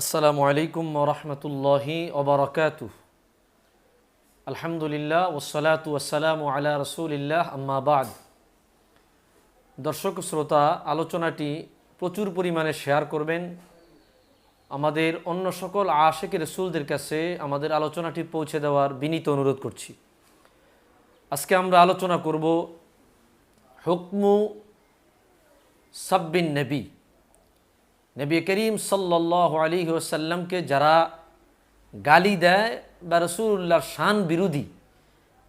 আসসালামু আলাইকুম ওরহমতুল্লাহি ওবরাকাতু আলহামদুলিল্লাহ ওসালাতু ওসালামু আলা রসুলিল্লাহ আম্মাবাদ দর্শক শ্রোতা, আলোচনাটি প্রচুর পরিমাণে শেয়ার করবেন। আমাদের অন্য সকল আশেকের রসুলদের কাছে আমাদের আলোচনাটি পৌঁছে দেওয়ার বিনীত অনুরোধ করছি। আজকে আমরা আলোচনা করব হুকমু সাব্বিন নবী। নবী করিম সাল্লাহ আলী ওসাল্লামকে যারা গালি দেয় বা রসুল্লাহর শান বিরোধী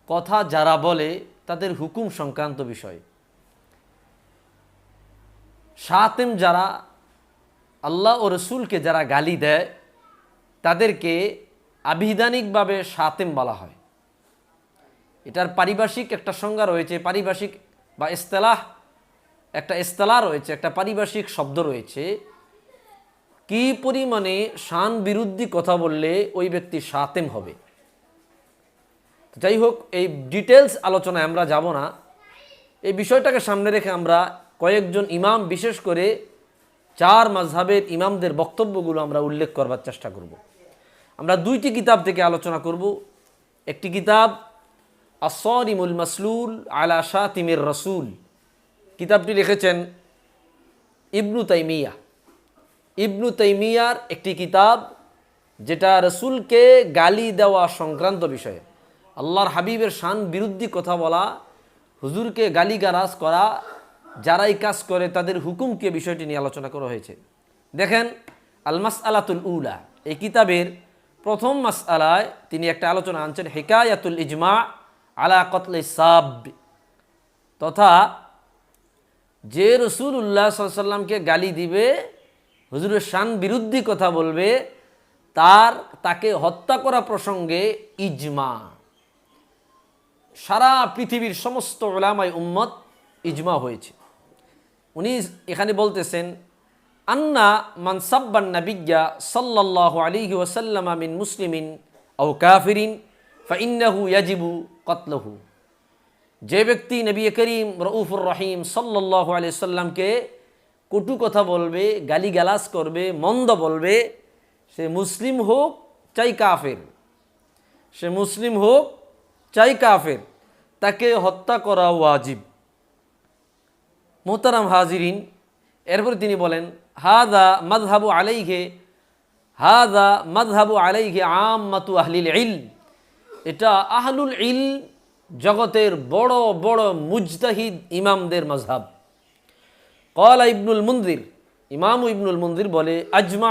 কথা যারা বলে, তাদের হুকুম সংক্রান্ত বিষয়। সাতেম যারা আল্লাহ ও রসুলকে যারা গালি দেয়, তাদেরকে আবিধানিকভাবে সাতেম বলা হয়। এটার পারিভাষিক একটা সংজ্ঞা রয়েছে, পারিভাষিক বা ইস্তেলাহ একটা ইস্তেলা রয়েছে, একটা পারিভাষিক শব্দ রয়েছে। কি পরিমাণে শান বিরুদ্ধী কথা বললে ওই ব্যক্তি সাতেম হবে? যাই হোক, এই ডিটেলস আলোচনায় আমরা যাব না। এই বিষয়টাকে সামনে রেখে আমরা কয়েকজন ইমাম, বিশেষ করে চার মাঝহাবের ইমামদের বক্তব্যগুলো আমরা উল্লেখ করবার চেষ্টা করব। আমরা দুইটি কিতাব থেকে আলোচনা করব। একটি কিতাব আসরিমুল মাসলুল আলা শাহ তিমের রসুল। কিতাবটি লিখেছেন ইবনু তাইমিয়া। ইবনু তাইমিয়ার একটি কিতাব যেটা রসুলকে গালি দেওয়া সংক্রান্ত বিষয়ে। আল্লাহর হাবিবের শান বিরুদ্ধী কথা বলা, হুজুরকে গালি গারাজ করা, যারাই কাজ করে তাদের হুকুমকে বিষয়টি নিয়ে আলোচনা করা হয়েছে। দেখেন আলমাস আলাতুল উলা, এই কিতাবের প্রথম মাস আলায় তিনি একটা আলোচনা আনছেন, হেকায়াতুল ইজমা আলা কতলে সাব, তথা যে রসুল উল্লাহ সাল্লামকে গালি দিবে হুজুরের শান বিরুদ্ধী কথা বলবে, তার, তাকে হত্যা করা প্রসঙ্গে ইজমা। সারা পৃথিবীর সমস্ত ওলামাই উম্মত ইজমা হয়েছে। উনি এখানে বলতেছেন, আন্না মানসাব্বান নাবিজ্ঞা সাল্লাহ আলিহি ওসাল্লাম মিন মুসলিমিন ও কাফিরিন ফাইন্নাহু ইয়াজিবু কতলহু। যে ব্যক্তি নবী করিম রউফুর রহিম সাল্লাহ আলিয়া সাল্লামকে কটু কথা বলবে, গালিগালাজ করবে, মন্দ বলবে, সে মুসলিম হোক, চাই কাফের। সে মুসলিম হোক, চাই কাফের। তাকে হত্যা করা ওয়াজিব। মোহতারাম হাজিরিন, এরপরে তিনি বলেন, হাদা মদহাবু আলাইহে, হাদা মদহাবু আম মাতু আহলিল ইল এটা আহলুল ইল জগতের বড় বড় মুজতাহিদ ইমামদের মজহাব কলা ইবনুল মন্দির, ইমাম ইবনুল মন্দির বলে আজমা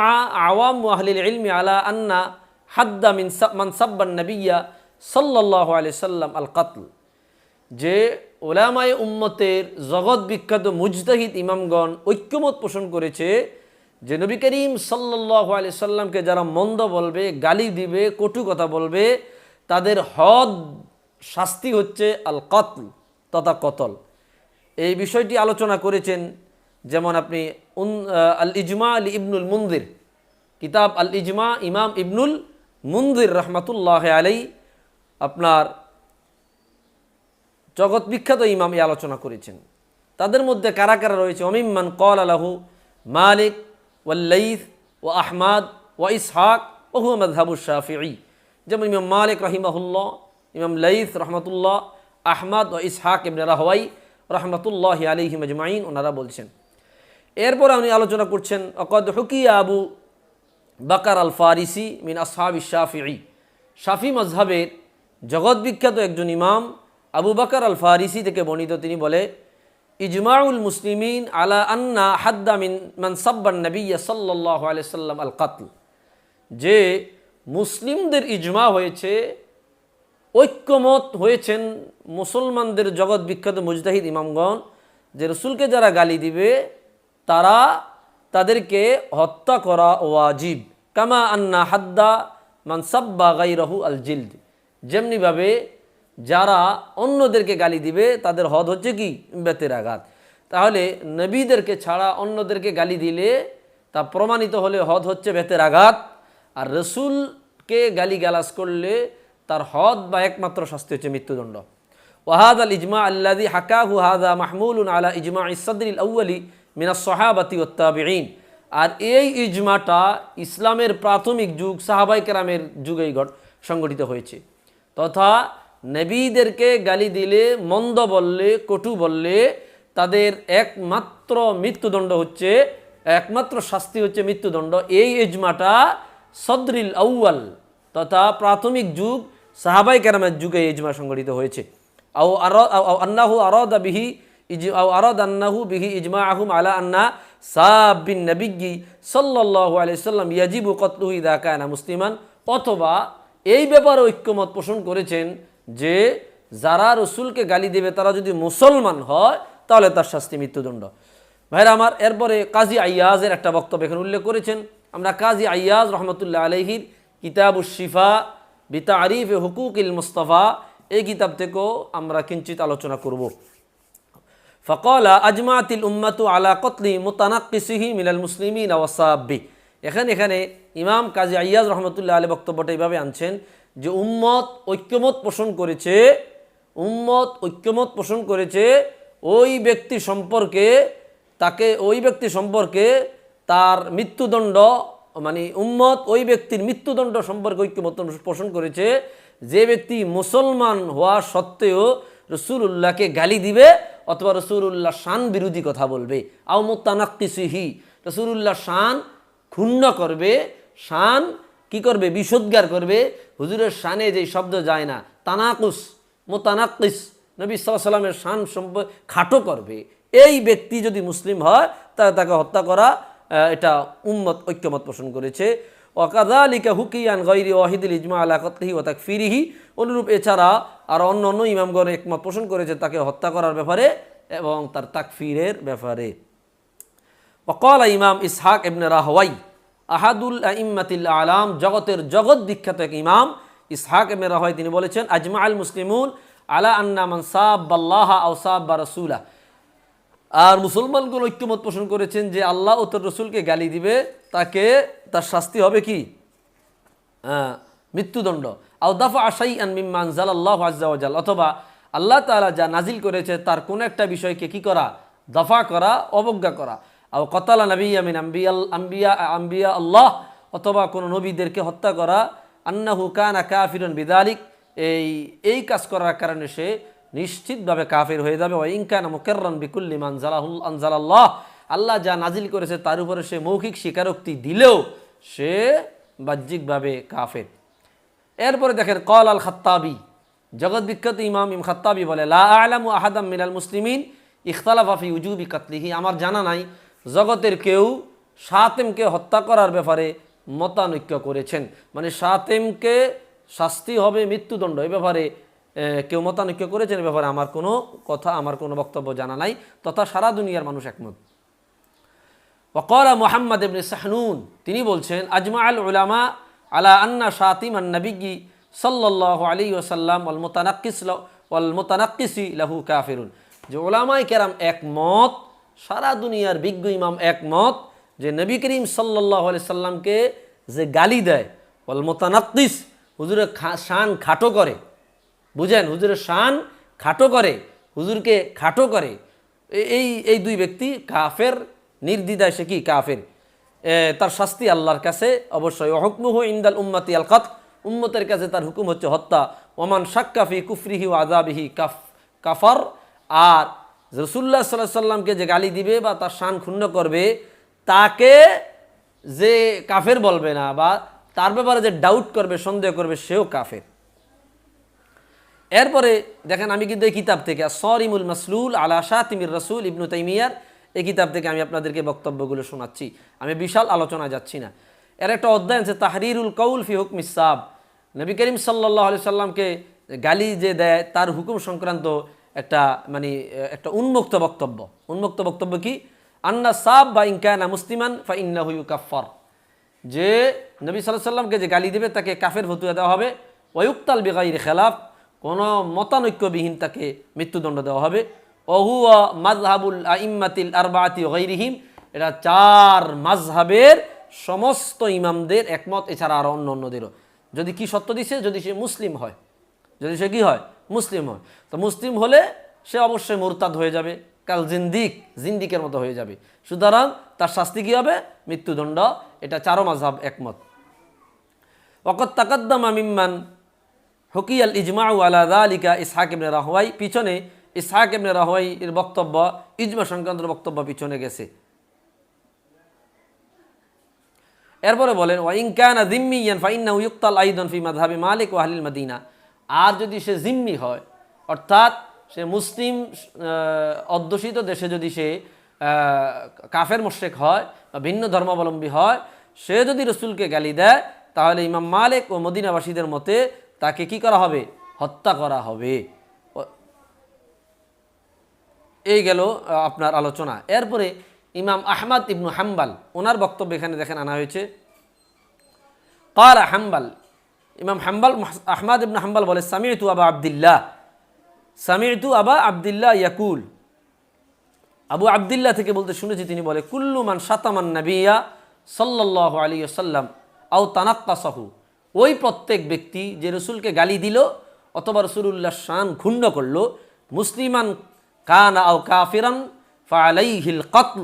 আওয়াম আহলিল ইলমি আলা আন্না হাদ্দা মিন মানসাব্বান নবিয়া সাল্লাহ আলি সাল্লাম আল কাতল। যে ওলামায় উম্মতের জগৎ বিখ্যাত মুজতাহিদ ইমামগণ ঐক্যমত পোষণ করেছে যে নবী করিম সাল্লাহ আলি সাল্লামকে যারা মন্দ বলবে, গালি দিবে, কটু কথা বলবে, তাদের হদ শাস্তি হচ্ছে আল কতল তথা কতল। এই বিষয়টি আলোচনা করেছেন যেমন আপনি আল ইজমা আল ইবনুল মন্দির। কিতাব আল ইজমা ইমাম ইবনুল মুন্দির রহমাতুল্লাহ আলাই আপনার জগৎ বিখ্যাত ইমাম আলোচনা করেছেন। তাদের মধ্যে কারা কারা রয়েছে? অমিম্মান কল আলাহু মালিক ওয়াল্লাইফ ও আহমাদ ও ইসহাক ও হুমদ হাবু শাফি যেমন ইমাম মালিক রহিমাহুল্লাহ, ইমাম লাইফ রহমতুল্লাহ, আহমদ ও ইসহাক রাহওয়াই রহমতুল্লাহ আলিহি মজমাইন ওনারা বলছেন। এরপর উনি আলোচনা করছেন, অকদ হুকিয়া আবু বাকার আল ফারিসি মিন আসহাবি শাফি শাফি মজহাবের জগৎ বিখ্যাত একজন ইমাম আবু বাকার আল ফারিসি থেকে বর্ণিত, তিনি বলে, ইজমাউল মুসলিমিন আলা আন্না হাদ্দা মিন মানসাব্বান নবিয়া সাল্লাহ আলিয়া সাল্লাম আল কাতল যে মুসলিমদের ইজমা হয়েছে, ঐক্যমত হয়েছেন মুসলমানদের জগৎ বিখ্যাত মুজতাহিদ ইমামগণ, যে রসুলকে যারা গালি দিবে তারা তাদেরকে হত্যা করা ওয়াজিব। কামা আন্না হাদ্দা মানসাব্বা গাইরহু আল জিল্দ। যেমনিভাবে যারা অন্যদেরকে গালি দিবে, তাদের হদ হচ্ছে কি? বেতের আঘাত। তাহলে নবীদেরকে ছাড়া অন্যদেরকে গালি দিলে তা প্রমাণিত হলে হদ হচ্ছে বেতের আঘাত। আর রসুলকে গালি গালাজ করলে তার হদ বা একমাত্র শাস্তি হচ্ছে মৃত্যুদণ্ড। ওয়াহাদ আল ইজমা আল্লাদি হাকাহু হাদা মাহমুল আলা ইজমা ইসাদিল আউ্লি মিনা সহাবাতি ওত্তাবিন আর এই ইজমাটা ইসলামের প্রাথমিক যুগ, সাহাবাই কেরামের যুগেই ঘট, সংগঠিত হয়েছে। তথা নবীদেরকে গালি দিলে, মন্দ বললে, কটু বললে, তাদের একমাত্র মৃত্যুদণ্ড হচ্ছে, একমাত্র শাস্তি হচ্ছে মৃত্যুদণ্ড। এই ইজমাটা সদরিল আউয়াল তথা প্রাথমিক যুগ, সাহাবাই কেরামের যুগে এই ইজমা সংগঠিত হয়েছে। আও আর আন্নাহু আরদা বিহি ইজ আরদ আন্নাহু বিহি ইজমা আহুম আলা আন্না সাবিন নবিগি সাল্লাল্লাহু আলাইহি সাল্লাম ইয়াজিবু কতলুহু ইদা কানা মুসলিমান। অথবা এই ব্যাপারে ঐক্যমত পোষণ করেছেন যে যারা রসুলকে গালি দেবে, তারা যদি মুসলমান হয়, তাহলে তার শাস্তি মৃত্যুদণ্ড। ভাইরা আমার, এরপরে কাজী আইয়াজের একটা বক্তব্য এখানে উল্লেখ করেছেন। আমরা কাজী আইয়াজ রহমতুল্লাহ আলহির কিতাবুস শিফা বিতা আরিফ হুকুকিল মুস্তফা, এই কিতাব থেকেও আমরা কিঞ্চিত আলোচনা করব। ফকলা আজমাতিল উম্মাতু আলা কতলি মোতানাক্কিসিহি মিলাল মুসলিমিন ওয়াসাব্বি এখানে এখানে ইমাম কাজী আইয়াজ রহমতুল্লাহ আলী বক্তব্যটা এইভাবে আনছেন যে উম্মত ঐক্যমত পোষণ করেছে, উম্মত ঐক্যমত পোষণ করেছে ওই ব্যক্তি সম্পর্কে, তাকে ওই ব্যক্তি সম্পর্কে তার মৃত্যুদণ্ড মানে উম্মত ওই ব্যক্তির মৃত্যুদণ্ড সম্পর্কে ঐক্যমত পোষণ করেছে, যে ব্যক্তি মুসলমান হওয়া সত্ত্বেও রসুল্লাহকে গালি দিবে অথবা রসুল্লাহ শান বিরোধী কথা বলবে। আও মোত্তানাক্কিসিহি রসুল্লাহ শান ক্ষুণ্ণ করবে, শান কি করবে? বিশুদ্গার করবে। হুজুরের শানে যে শব্দ যায় না, তানাকুস, মোতানাক্কিস, নবী সাল্লামের শান সম্প, খাটো করবে। এই ব্যক্তি যদি মুসলিম হয়, তাহলে তাকে হত্যা করা এটা উম্মত, ঐক্যমত পোষণ করেছে। অকাদালিকা হুকিয়ান গৈরি ওয়াহিদুল ইজমা আলা কতহি ও তাক অনুরূপ এছাড়া আর অন্য অন্য ইমামগণ একমত পোষণ করেছে তাকে হত্যা করার ব্যাপারে এবং তার তাকফিরের ব্যাপারে। অকল ইমাম ইসহাক ইবনে রাহওয়াই, আহাদুল ইম্মাতিল আলাম, জগতের জগৎ বিখ্যাত এক ইমাম। ইসহাক ইবনে রাহওয়াই তিনি বলেছেন আজমা আল মুসলিমুন আলা আন্না মনসাব বাল্লাহা আউসাব বা রসুলা আর মুসলমানগুলো ঐক্যমত পোষণ করেছেন যে আল্লাহ ও তোর রসুলকে গালি দিবে তাকে, তার শাস্তি হবে কি? মৃত্যুদণ্ড। আও দাফা আশাই আন মিম্মান জালাল্লাহ আজ্জাওয়াজাল অথবা আল্লাহ তাআলা যা নাজিল করেছে, তার কোন একটা বিষয়কে কি করা? দফা করা, অবজ্ঞা করা। আও কতালা নবী আমিন আম্বিয়া আম্বিয়া আম্বিয়া আল্লাহ, অথবা কোনো নবীদেরকে হত্যা করা। আন্নাহু কানা কাফিরন বিদালিক। এই এই কাজ করার কারণে সে নিশ্চিতভাবে কাফির হয়ে যাবে। ও ইনকানা মুকাররান বিকুল্লি মান জালাহুল আনজালাল্লাহ। আল্লাহ যা নাজিল করেছে তার উপরে সে মৌখিক স্বীকারোক্তি দিলেও সে বাহ্যিকভাবে কাফের। এরপরে দেখেন কল আল খাত্তাবি। জগৎ বিখ্যাত ইমাম ইম খাত্তাবি বলে, লা আলামু আহাদাম মিনাল মুসলিমিন ইখতালাফাফি উজুবি কাতলিহি। আমার জানা নাই, জগতের কেউ সাতেমকে হত্যা করার ব্যাপারে মতানৈক্য করেছেন। মানে সাতেমকে শাস্তি হবে মৃত্যুদণ্ড এই ব্যাপারে কেউ মতানৈক্য করেছেন এ ব্যাপারে আমার কোনো কথা, আমার কোনো বক্তব্য জানা নাই, তথা সারা দুনিয়ার মানুষ একমত। ওকরা মোহাম্মদ ইবনে সাহনুন তিনি বলছেন আজমা আল উলামা আলা আন্না শাতিম আন নবিগি সাল্লাহ আলী ওসাল্লাম ওয়াল মোতানাক্কিস ওয়াল মোতানাক্কিসি লাহু কাফিরুন যে ওলামাই কেরাম একমত, সারা দুনিয়ার বিজ্ঞ ইমাম একমত যে নবী করিম সাল্লাহ আলি সাল্লামকে যে গালি দেয় ওয়াল মোতানাক্কিস হুজুরের শান খাটো করে। বুঝেন, হুজুরের শান খাটো করে, হুজুরকে খাটো করে। এই এই দুই ব্যক্তি কাফের নির্দ্বিধায় সে কি? কাফের। তার শাস্তি আল্লাহর কাছে অবশ্যই। অহকমুহ ইন্দাল উম্মাতি আল কাত। উম্মতের কাছে তার হুকুম হচ্ছে হত্যা। ওমান শাক্কাফি কুফরিহি ও আজাবিহি কাফ, কাফার। আর রসুল্লাহ সাল্লাহ সাল্লামকে যে গালি দিবে বা তার শান ক্ষুণ্ণ করবে, তাকে যে কাফের বলবে না বা তার ব্যাপারে যে ডাউট করবে, সন্দেহ করবে, সেও কাফের। এরপরে দেখেন, আমি কিন্তু এই কিতাব থেকে সরিমুল মাসলুল আলা শাতিমির রসুল ইবনু তাইমিয়ার এই কিতাব থেকে আমি আপনাদেরকে বক্তব্যগুলো শোনাচ্ছি। আমি বিশাল আলোচনা যাচ্ছি না। এর একটা অধ্যায় আছে, তাহরিরুল কৌল ফি হুকম ইসাব নবী করিম সাল্লাহ আলি সাল্লামকে গালি যে দেয়, তার হুকুম সংক্রান্ত একটা মানে একটা উন্মুক্ত বক্তব্য। উন্মুক্ত বক্তব্য কি? আন্না সাব বা ইনকানা মুসলিমান ফা ইন্না হুইউ কাফার যে নবী সাল্লাহ সাল্লামকে যে গালি দেবে, তাকে কাফের ভতুয়া দেওয়া হবে। ওয়ুক্তাল বেগাইর খেলাফ। কোনো মতানৈক্যবিহীন তাকে মৃত্যুদণ্ড দেওয়া হবে। অহুয়া মাজহাবুল আইম্মাতিল আরবাতি গৈরিহিম এটা চার মাজহাবের সমস্ত ইমামদের একমত, এছাড়া আরও অন্য অন্যদেরও। যদি কি সত্য দিছে? যদি সে মুসলিম হয়। যদি সে কি হয়? মুসলিম হয়। তো মুসলিম হলে সে অবশ্যই মোরতাদ হয়ে যাবে, কাল জিন্দিক, জিন্দিকের মতো হয়ে যাবে। সুতরাং তার শাস্তি কী হবে? মৃত্যুদণ্ড। এটা চারো মাঝহাব একমত। ওকত তাকদ্দমা মিম্মান হকিয়াল ইজমাউ আলা দালিকা ইসহাক ইবনে রাহওয়াই। পিছনে ইসহাক ইবনে রাহওয়াই এর বক্তব্য, ইজমা সংক্রান্ত বক্তব্য পিছনে গেছে। এরপরে বলেন ওয়াইনকানা জিম্মিয়ান ফাইন্না ইউক্তাল আইদন ফি মাযহাবি মালিক ওয়া আহলিল মদিনা। আর যদি সে জিম্মি হয়, অর্থাৎ সে মুসলিম অধ্যুষিত দেশে যদি সে কাফের মোশেক হয় বা ভিন্ন ধর্মাবলম্বী হয়, সে যদি রসুলকে গালি দেয়, তাহলে ইমাম মালিক ও মদিনাবাসীদের মতে তাকে কি করা হবে? হত্যা করা হবে। ও- এই গেল আপনার আলোচনা। এরপরে ইমাম আহমদ ইবনু হাম্বাল, ওনার বক্তব্য এখানে দেখেন আনা হয়েছে। কালা হাম্বাল, ইমাম হাম্বাল আহমদ ইবনু হাম্বাল বলে সামিয়তু আবা আবদুল্লাহ। সামিয়তু আবা আবদুল্লাহ ইয়াকুল। আবু আবদুল্লাহ থেকে বলতে শুনেছি, তিনি বলে, কুল্লু মান সাতামান নাবিয়া সাল্লাহ আলী সাল্লাম আও তানাক্কাসাহু। ওই প্রত্যেক ব্যক্তি যে রসুলকে গালি দিল অথবা রসুল্লাহ শান ক্ষুণ্ণ করল, মুসলিমান কান আও কাফিরান ফালাইহিল কতল।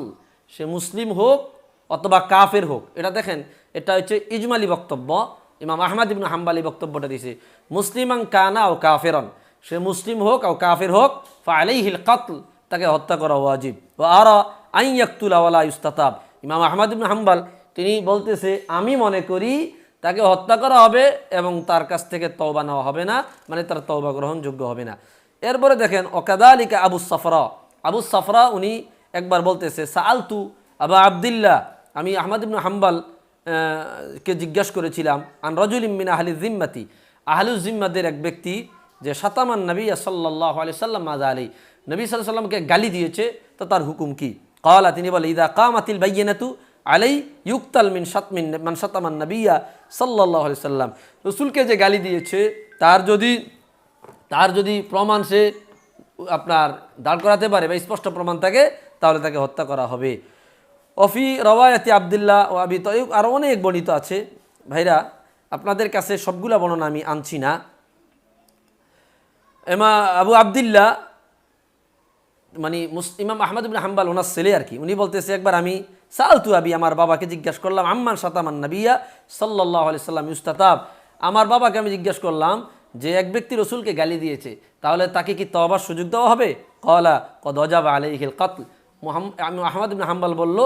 সে মুসলিম হোক অথবা কাফের হোক। এটা দেখেন, এটা হচ্ছে ইজমালি বক্তব্য। ইমাম আহমদ ইবনু হাম্বালি বক্তব্যটা দিছে মুসলিমান কানা ও কাফেরন। সে মুসলিম হোক ও কাফের হোক ফালাইহিল কতল, তাকে হত্যা করা ওয়াজিব। ও আর আইন ইয়াকতুলাওয়ালা ইস্তাতাব ইমাম আহমদ ইবনু হাম্বাল, তিনি বলতেছে, আমি মনে করি তাকে হত্যা করা হবে এবং তার কাছ থেকে তওবা নেওয়া হবে না মানে তার তওবা গ্রহণযোগ্য হবে না। এরপরে দেখেন, ওকাদালিকা আবু সাফরা। আবু সাফরা উনি একবার বলতেছে, সাআলতু আবা আবদুল্লাহ। আমি আহমদ ইবনু হাম্বাল কে জিজ্ঞাসা করেছিলাম, আন রজুল ইমিন আহলি জিম্মাতি আহলু জিম্মাদের এক ব্যক্তি যে সাতামান নবী সাল্লাহ আলি সাল্লাম মাজা আলী নবী সাল্লাহ সাল্লামকে গালি দিয়েছে, তো তার হুকুম কি? কলা তিনি বলে, ইদা কামাতিল বাইয়েনাতু আলাই ইউক্তাল মিন সাতমিন, মান সাতামান নবিয়া সাল্লাহ আলি সাল্লাম। রসুলকে যে গালি দিয়েছে, তার যদি তার যদি প্রমাণ সে আপনার দাঁড় করাতে পারে বা স্পষ্ট প্রমাণ থাকে, তাহলে তাকে হত্যা করা হবে। অফি রওয়ায়াতি আবদুল্লাহ ও আবি তয়ুব আরও অনেক বর্ণিত আছে। ভাইরা, আপনাদের কাছে সবগুলা বর্ণনা আমি আনছি না। এমা আবু আবদুল্লাহ মানে মুস- ইমাম আহমদ হাম্বাল ওনার ছেলে আর কি, উনি বলতেছে, একবার আমি সালতু আবি, আমার বাবাকে জিজ্ঞাসা করলাম, আম্মান সাতামান নবিয়া সাল্লাহ আলি সাল্লাম ইউস্তাতাব, আমার বাবাকে আমি জিজ্ঞাসা করলাম যে এক ব্যক্তি রসুলকে গালি দিয়েছে, তাহলে তাকে কি তবার সুযোগ দেওয়া হবে? কলা কদজাব আলাইহিল কাতল আমি আহমদ ইবিন হাম্বাল বলল,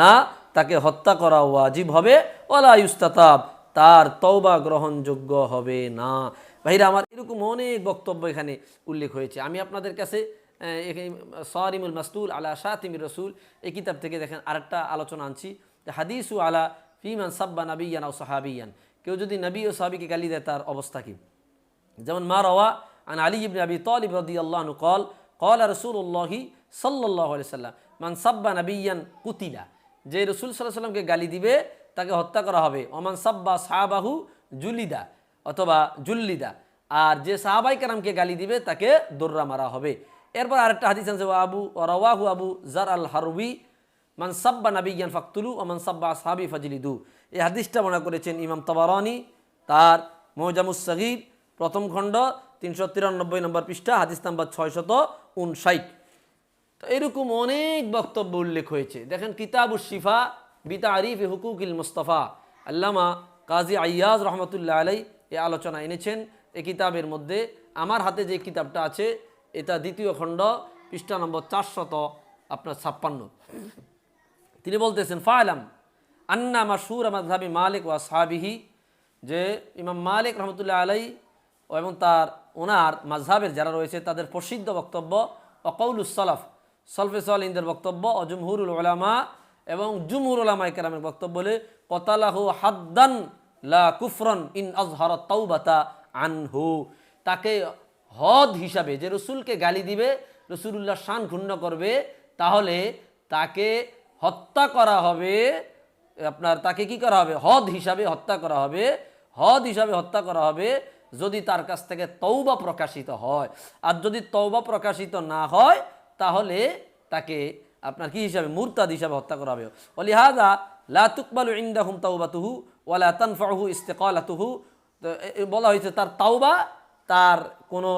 না, তাকে হত্যা করা ওয়াজিব হবে ওলা ইউস্তাতাব, তার তওবা গ্রহণযোগ্য হবে না। ভাইরা, আমার এরকম অনেক বক্তব্য এখানে উল্লেখ হয়েছে। আমি আপনাদের কাছে সরিমুল মাসতুল আলা শাতিমির রসুল, এই কিতাব থেকে দেখেন আরেকটা আলোচনা আনছি। হাদিসু আলা ফিমান সাব্বা নাবিয়ান ও সাহাবিয়ান। কেউ যদি নবী ও সাহাবিকে গালি দেয়, তার অবস্থা কি? যেমন মা রওয়া আন আলী ইবনে আবি তালিব রদিয়াল্লাহনু কল কল রসুল্লাহি সাল্লাহ সাল্লাম, মান সাব্বা নবীয়ান কুতিলা। যে রসুল সাল্লাহ সাল্লামকে গালি দিবে, তাকে হত্যা করা হবে। ওমান সাব্বা সাহাবাহু জুলিদা অথবা জুল্লিদা। আর যে সাহাবাই কারামকে গালি দিবে, তাকে দোররা মারা হবে। এরপর আরেকটা হাদিস আছে আবু রওয়াহু আবু জার আল হারুবি, মান সাব্বা নাবিজ্ঞান ফাকতুলু ওমান সাব্বা সাহাবি ফাজিলিদু। এই হাদিসটা মনে করেছেন ইমাম তবারানি, তার মোজামুসগির প্রথম খণ্ড তিনশো তিরানব্বই নম্বর পৃষ্ঠা, হাদিস নাম্বার ছয়শত উনষাট তো এরকম অনেক বক্তব্য উল্লেখ হয়েছে। দেখেন কিতাবুস শিফা বিতা আরিফ হুকুকিল মুস্তফা। আল্লামা কাজী আইয়াজ রহমতুল্লাহ আলাই এ আলোচনা এনেছেন এই কিতাবের মধ্যে। আমার হাতে যে কিতাবটা আছে, এটা দ্বিতীয় খণ্ড, পৃষ্ঠা নম্বর চারশত আপনার ছাপ্পান্ন। তিনি বলতেছেন ফায়লাম আন্না মাসুর মাধাবি মালিক ওয়া সাহাবিহি যে ইমাম মালিক রহমতুল্লাহ আলাই এবং তার ওনার মাঝহাবের যারা রয়েছে, তাদের প্রসিদ্ধ বক্তব্য অকৌলুস সলাফ ইন্দের বক্তব্য ও জুমহুরুল ওলামা এবং জুমহুর ওলামা কেরামের বক্তব্য বলে কতালাহু হাদ্দান লা কুফরন ইন আজহর তৌবাতা আনহু। তাকে হদ হিসাবে যে রসুলকে গালি দিবে, রসুলুল্লাহ শান ক্ষুণ্ণ করবে, তাহলে তাকে হত্যা করা হবে, আপনার তাকে কি করা হবে? হদ হিসাবে হত্যা করা হবে, হদ হিসাবে হত্যা করা হবে যদি তার কাছ থেকে তৌবা প্রকাশিত হয়। আর যদি তৌবা প্রকাশিত না হয়, তাহলে তাকে আপনার কি হিসাবে? মুরতাদ হিসাবে হত্যা করা হবে। অলিহাদা লা তুকবালু ইন্দাহুম তাওবাতুহু ওয়ালা তানফাহু ইস্তেকালাতুহু। তো বলা হয়েছে তার তাওবা তার কোনো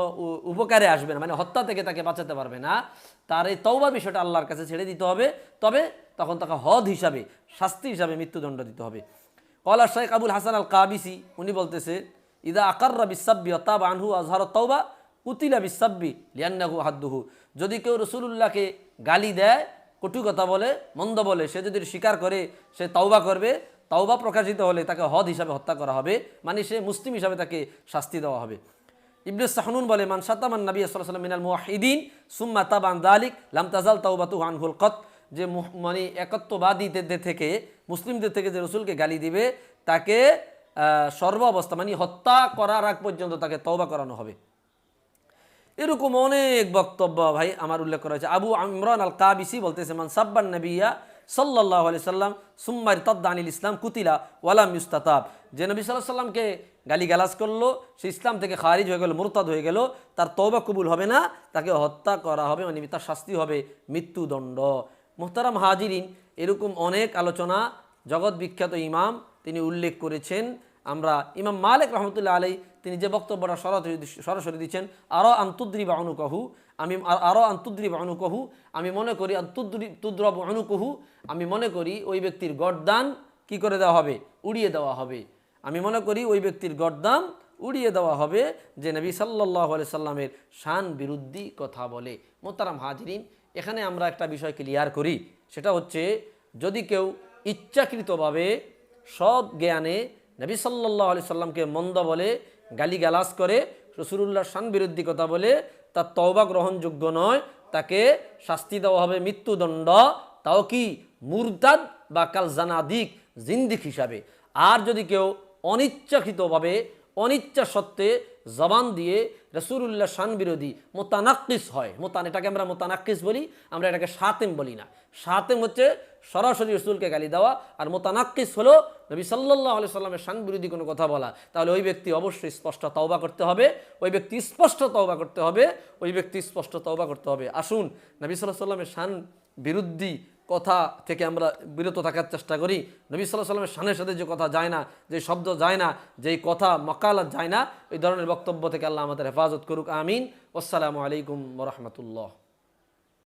উপকারে আসবে না। মানে হত্যা থেকে তাকে বাঁচাতে পারবে না। তার এই তৌবা বিষয়টা আল্লাহর কাছে ছেড়ে দিতে হবে। তবে তখন তাকে হদ হিসাবে, শাস্তি হিসাবে মৃত্যুদণ্ড দিতে হবে। কলা শেখ আবুল হাসান আল কাবিসি উনি বলতেছে ইদা আকাররা বিসাব্বি অতাব আনহু আজহার তৌবা কুতিলা বিসাব্বি লিয়ান্নাহু হাদ্দুহু যদি কেউ রসুলুল্লাহকে গালি দেয়, কটু কথা বলে, মন্দ বলে, সে যদি স্বীকার করে, সে তাওবা করবে, তাওবা প্রকাশিত হলে তাকে হদ হিসাবে হত্যা করা হবে মানে সে মুসলিম হিসাবে তাকে শাস্তি দেওয়া হবে। ইবনে সাহনুন বলে, মান সাতামান নবী সাল্লাম মিনাল মুহিদিন সুম্মা তাবান দালিক, লাম তাজাল তাওবাতু আনহুল কত। যে মানে একত্ববাদীদের থেকে, মুসলিমদের থেকে যে রসুলকে গালি দিবে, তাকে সর্ব অবস্থা মানে হত্যা করার আগ পর্যন্ত তাকে তওবা করানো হবে। এরকম অনেক বক্তব্য ভাই আমার উল্লেখ করা হয়েছে। আবু ইমরান আল কাবিসি বলতেছে, মান সাব্বান নবিয়া সাল্লাহ আলি সাল্লাম সুম্মার তদ্দানিল ইসলাম কুতিলা ওয়ালাম ইউস্তাতাব। যে নবী সাল্লাহ সাল্লামকে গালি গালাজ করল, সে ইসলাম থেকে খারিজ হয়ে গেল, মুরতাদ হয়ে গেল, তার তৌবা কবুল হবে না, তাকে হত্যা করা হবে মানে তার শাস্তি হবে মৃত্যুদণ্ড। মোহতারাম হাজিরিন, এরকম অনেক আলোচনা, জগৎ বিখ্যাত ইমাম, তিনি উল্লেখ করেছেন। আমরা ইমাম মালিক রহমতুল্লাহ আলাই তিনি যে বক্তব্যটা সরাসরি সরাসরি দিচ্ছেন আরও আন্তুদ্রি বা অনুকহু আমি আরও আন্তুদ্রি বা অনুকহু আমি মনে করি আন্তুদ্রি তুদ্রব অনুকহু আমি মনে করি ওই ব্যক্তির গরদান কি করে দেওয়া হবে? উড়িয়ে দেওয়া হবে। আমি মনে করি ওই ব্যক্তির গরদান উড়িয়ে দেওয়া হবে যে নবী সাল্লাহ আলি সাল্লামের শান বিরুদ্ধি কথা বলে। মোতারাম হাজরিন, এখানে আমরা একটা বিষয় ক্লিয়ার করি। সেটা হচ্ছে, যদি কেউ ইচ্ছাকৃতভাবে সব জ্ঞানে নবী সাল্লাহ আলি সাল্লামকে মন্দ বলে গালি গালাজ করে রসুল্লাহ শান বিরোধী কথা বলে, তার তওবা গ্রহণযোগ্য নয়, তাকে শাস্তি দেওয়া হবে মৃত্যুদণ্ড, তাও কি মুরতাদ বা কাল জানাদিক জিন্দিক হিসাবে। আর যদি কেউ অনিচ্ছাকৃতভাবে অনিচ্ছা সত্ত্বে জবান দিয়ে রসুল্লাহ শান বিরোধী মোতানাক্কিস হয়, মোতান এটাকে আমরা মোতানাক্কিস বলি, আমরা এটাকে সাতেম বলি না। সাতেম হচ্ছে সরাসরি রসুলকে গালি দেওয়া আর মোতানাক্কিস হলো নবী সাল্লাহ আলি সাল্লামের শান বিরোধী কোনো কথা বলা। তাহলে ওই ব্যক্তি অবশ্যই স্পষ্ট তওবা করতে হবে, ওই ব্যক্তি স্পষ্ট তওবা করতে হবে, ওই ব্যক্তি স্পষ্ট তওবা করতে হবে। আসুন, নবী সাল্লাহ সাল্লামের শান বিরুদ্ধী কথা থেকে আমরা বিরত থাকার চেষ্টা করি। নবী সাল্লাহ সাল্লামের শানের সাথে যে কথা যায় না, যে শব্দ যায় না, যেই কথা মকালাত যায় না এই ধরনের বক্তব্য থেকে আল্লাহ আমাদের হেফাজত করুক, আমিন। আসসালামু আলাইকুম রহমতুল্লাহ।